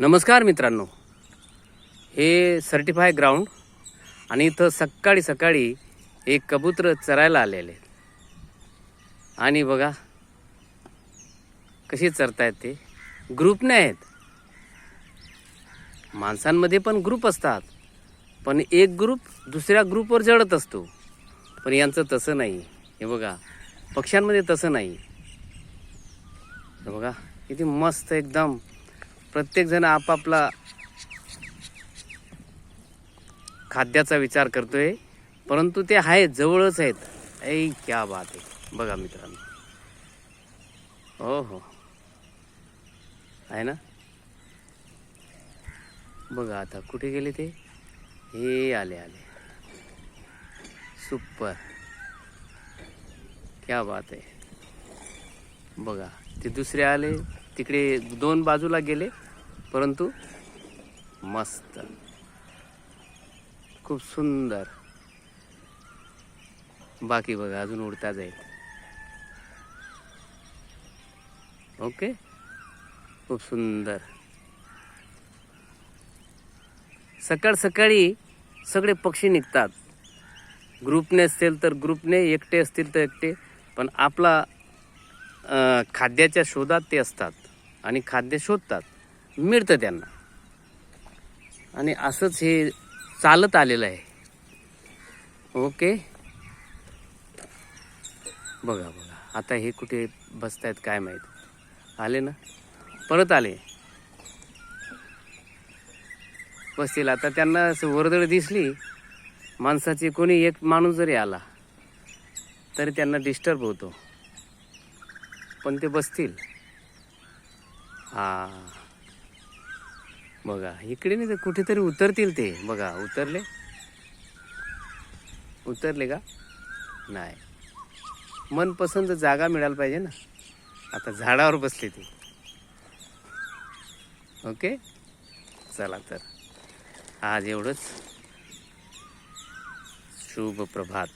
नमस्कार मित्रांनो. हे सर्टिफाय ग्राउंड आणि इथं सकाळी सकाळी एक कबूतर चरायला आलेले. आहेत. आणि बघा कशी चरतायत ते. ग्रुपने आहेत. माणसांमध्ये पण ग्रुप असतात. पण एक ग्रुप दुसऱ्या ग्रुपवर जडत असतो. पण यांचं तसं नाही. हे बघा पक्ष्यांमध्ये तसं नाही. बघा किती मस्त एकदम प्रत्येकजण आपापला खाद्याचा विचार करतोय. परंतु ते आहेत जवळच आहेत. ऐ क्या बात आहे. बघा मित्रांनो. हो हो आहे ना? बघा आता कुठे गेले ते? हे आले आले. सुपर. क्या बात आहे. बघा ते दुसरे आले. तिकडे दोन बाजूला गेले परंतु मस्त. खूप सुंदर. बाकी बघा अजून उडता जाईल ओके? खूप सुंदर. सकाळ सकाळी सगळे पक्षी निघतात. ग्रुपने असतील तर ग्रुपने एकटे असतील तर एकटे पण आपला खाद्याच्या शोधात ते असतात आणि खाद्य शोधतात. मिळतं त्यांना. आणि असंच हे चालत आलेलं आहे. ओके? बघा बघा. आता हे कुठे बसतायत काय माहीत? आले ना? परत आले. बसतील. आता त्यांना असं वर्दळ दिसली. माणसाची कोणी एक माणूस जरी आला तरी त्यांना डिस्टर्ब होतो. पण ते बसतील. हा. बघा इकडे नाही तर कुठेतरी उतरतील ते. बघा उतरले? उतरले का? नाही. मनपसंत जागा मिळायला पाहिजे ना. आता झाडावर बसले ते. ओके? चला तर. आज एवढंच. शुभ प्रभात.